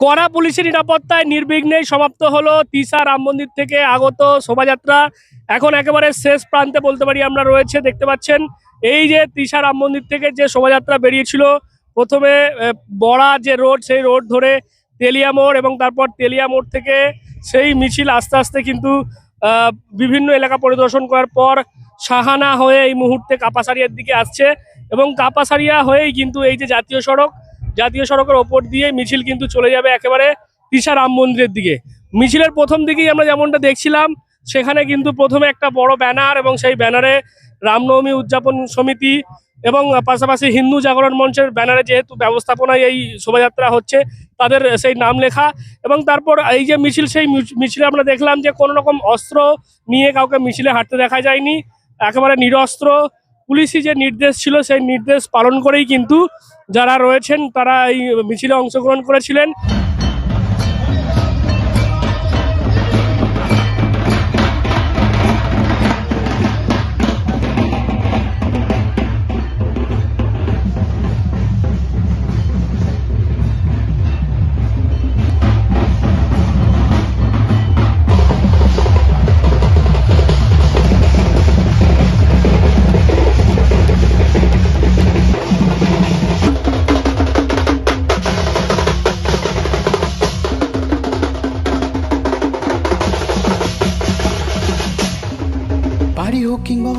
কড়া পুলিশের নিরাপত্তায় নির্বিঘ্নেই সমাপ্ত হলো তিসা রাম মন্দির থেকে আগত শোভাযাত্রা। এখন একেবারে শেষ প্রান্তে বলতে পারি আমরা রয়েছে, দেখতে পাচ্ছেন, এই যে তিসা রাম মন্দির থেকে যে শোভাযাত্রা বেরিয়েছিল, প্রথমে বড়া যে রোড, সেই রোড ধরে তেলিয়া মোড় এবং তারপর তেলিয়া মোড় থেকে সেই মিছিল আস্তে আস্তে কিন্তু বিভিন্ন এলাকা পরিদর্শন করার পর সাহানা হয়ে এই মুহূর্তে কাপাসারিয়ার দিকে আসছে এবং কাপাসারিয়া হয়েই কিন্তু এই যে জাতীয় সড়ক জাতীয় সড়কের ওপর দিয়ে মিছিল কিন্তু চলে যাবে একেবারে তিশা রাম মন্দিরের দিকে। মিছিলের প্রথম দিকেই আমরা যেমনটা দেখছিলাম, সেখানে কিন্তু প্রথমে একটা বড় ব্যানার এবং সেই ব্যানারে রামনবমী উদযাপন সমিতি এবং পাশাপাশি হিন্দু জাগরণ মঞ্চের ব্যানারে যেহেতু ব্যবস্থাপনায় এই শোভাযাত্রা হচ্ছে, তাদের সেই নাম লেখা এবং তারপর এই যে মিছিল, সেই মিছিলে আমরা দেখলাম যে কোনো রকম অস্ত্র নিয়ে কাউকে মিছিলে হাঁটতে দেখা যায়নি, একেবারে নিরস্ত্র পুলিশি যে নির্দেশ ছিল, সেই নির্দেশ পালন করেই কিন্তু যারা রয়েছেন, তারা এই মিছিলে অংশগ্রহণ করেছিলেন।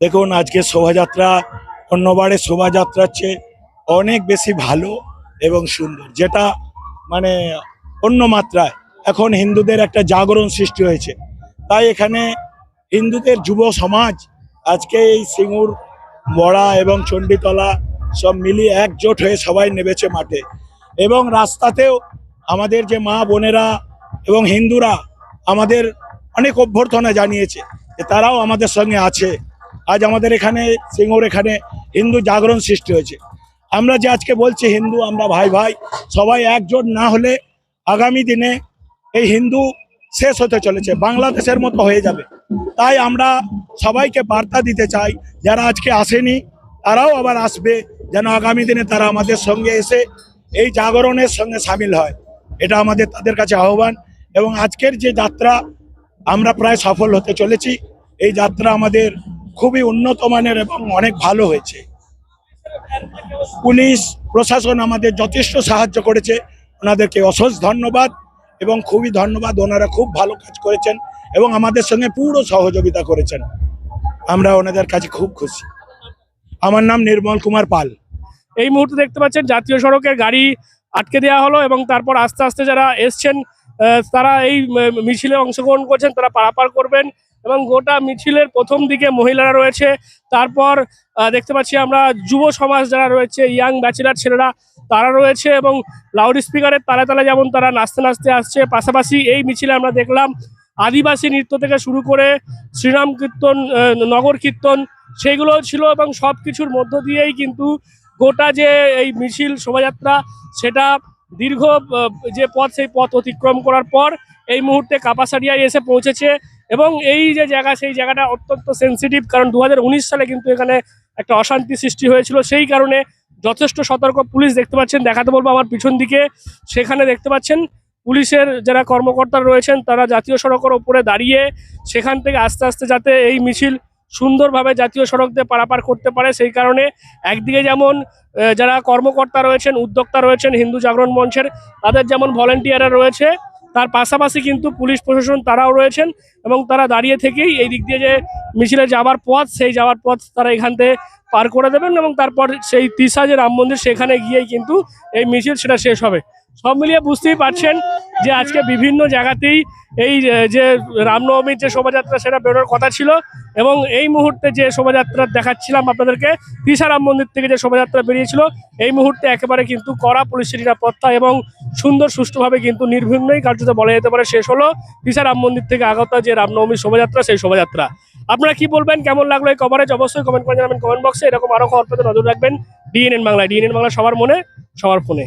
দেখুন, আজকে শোভাযাত্রা অন্যবারের শোভাযাত্রার চেয়ে অনেক বেশি ভালো এবং সুন্দর, যেটা মানে অন্য মাত্রায়। এখন হিন্দুদের একটা জাগরণ সৃষ্টি হয়েছে। তাই এখানে হিন্দুদের যুব সমাজ আজকে এই সিঙ্গুর, বড়া এবং চণ্ডীতলা সব মিলিয়ে একজোট হয়ে সবাই নেমেছে মাঠে। এবং রাস্তাতেও আমাদের যে মা বোনেরা এবং হিন্দুরা আমাদের অনেক অভ্যর্থনা জানিয়েছে তারাও আমাদের সঙ্গে আছে। আজ আমাদের এখানে সিঙ্গুর এখানে হিন্দু জাগরণ সৃষ্টি হয়েছে। আমরা যে আজকে বলছি হিন্দু, আমরা ভাই ভাই, সবাই একজোট না হলে আগামী দিনে এই হিন্দু শেষ হতে চলেছে, বাংলাদেশের মতো হয়ে যাবে। তাই আমরা সবাইকে বার্তা দিতে চাই, যারা আজকে আসেনি, তারাও আবার আসবে, যেন আগামী দিনে তারা আমাদের সঙ্গে এসে এই জাগরণের সঙ্গে সামিল হয়। এটা আমাদের, তাদের কাছে আহ্বান। এবং আজকের যে যাত্রা, আমরা প্রায় সফল হতে চলেছি। এই যাত্রা আমাদের খুবই উন্নত মানের এবং অনেক ভালো হয়েছে। পুলিশ, প্রশাসন আমাদের যথেষ্ট সাহায্য করেছে। ওনাদেরকে অশেষ ধন্যবাদ এবং খুবই ধন্যবাদ, ওনারা খুব ভালো কাজ করেছেন এবং আমাদের সঙ্গে পুরো সহযোগিতা করেছেন। আমরা ওনাদের কাছে খুব খুশি। আমার নাম নির্মল কুমার পাল। এই মুহূর্তে দেখতে পাচ্ছেন জাতীয় সড়কের গাড়ি আটকে দেওয়া হলো এবং তারপর আস্তে আস্তে যারা এসছেন তারা এই মিছিলে অংশগ্রহণ করছেন, তারা পারাপার করবেন। এবং গোটা মিছিলের প্রথম দিকে মহিলারা রয়েছে। তারপর দেখতে পাচ্ছি আমরা যুব সমাজ যারা রয়েছে, ইয়াং ব্যাচেলার ছেলেরা, তারা রয়েছে এবং লাউড স্পিকারের তালে তালে যেমন তারা নাচতে নাচতে আসছে, পাশাপাশি এই মিছিলে আমরা দেখলাম আদিবাসী নৃত্য থেকে শুরু করে শ্রীরাম কীর্তন নগর কীর্তন সেগুলো ছিল এবং সব কিছুর মধ্য দিয়েই কিন্তু গোটা যে এই মিছিল শোভাযাত্রা, সেটা দীর্ঘ যে পথ, সেই পথ অতিক্রম করার পর এই মুহূর্তে কাপাসারিয়ায় এসে পৌঁছেছে। এবং এই যে জায়গা, সেই জায়গাটা অত্যন্ত সেন্সিটিভ কারণ দু হাজার উনিশ সালে কিন্তু এখানে একটা অশান্তি সৃষ্টি হয়েছিল। সেই কারণে যথেষ্ট সতর্ক পুলিশ দেখতে পাচ্ছেন। দেখাতে বলব আমার পিছন দিকে। সেখানে দেখতে পাচ্ছেন পুলিশের যারা কর্মকর্তা রয়েছেন, তারা জাতীয় সড়কের ওপরে দাঁড়িয়ে সেখান থেকে আস্তে আস্তে যাতে এই মিছিল সুন্দরভাবে জাতীয় সড়ক দিয়ে পারাপার করতে পারে। সেই কারণে একদিকে যেমন যারা কর্মকর্তা রয়েছেন, উদ্যোক্তা রয়েছেন হিন্দু জাগরণ মঞ্চের, তাদের যেমন ভলেন্টিয়াররা রয়েছে তার পাশাপাশি কিন্তু পুলিশ প্রশাসন তারাও রয়েছেন এবং তারা দাঁড়িয়ে থেকেই এই দিক দিয়ে যে মিছিলে যাওয়ার পথ, সেই যাওয়ার পথ তারা এখান থেকে পার করে দেবেন এবং তারপর সেই তিসা যে রাম মন্দির, সেখানে গিয়েই কিন্তু এই মিছিল সেটা শেষ হবে। সব মিলিয়ে বুঝতেই পারছেন যে আজকে বিভিন্ন জায়গাতেই এই যে- রামনবমীর যে শোভাযাত্রা সেটা বেরোনোর কথা ছিল এবং এই মুহূর্তে যে শোভাযাত্রা দেখাচ্ছিলাম আপনাদেরকে তিসারাম মন্দির থেকে যে শোভাযাত্রা বেরিয়েছিল, এই মুহূর্তে একেবারে কিন্তু কড়া পুলিশের নিরাপত্তা এবং সুন্দর সুষ্ঠুভাবে কিন্তু নির্বিঘ্নই কার্যত বলা যেতে পারে শেষ হলো তিসারাম মন্দির থেকে আগত যে রামনবমীর শোভাযাত্রা, সেই শোভাযাত্রা। আপনারা কি বলবেন? কেমন লাগল এই কভারেজ অবশ্যই কমেন্ট করে জানাবেন কমেন্ট বক্সে এরকম আরও খবর পেতে নজর রাখবেন। ডিএনএন বাংলা ডিএনএন বাংলা সবার মনে, সবার ফোনে।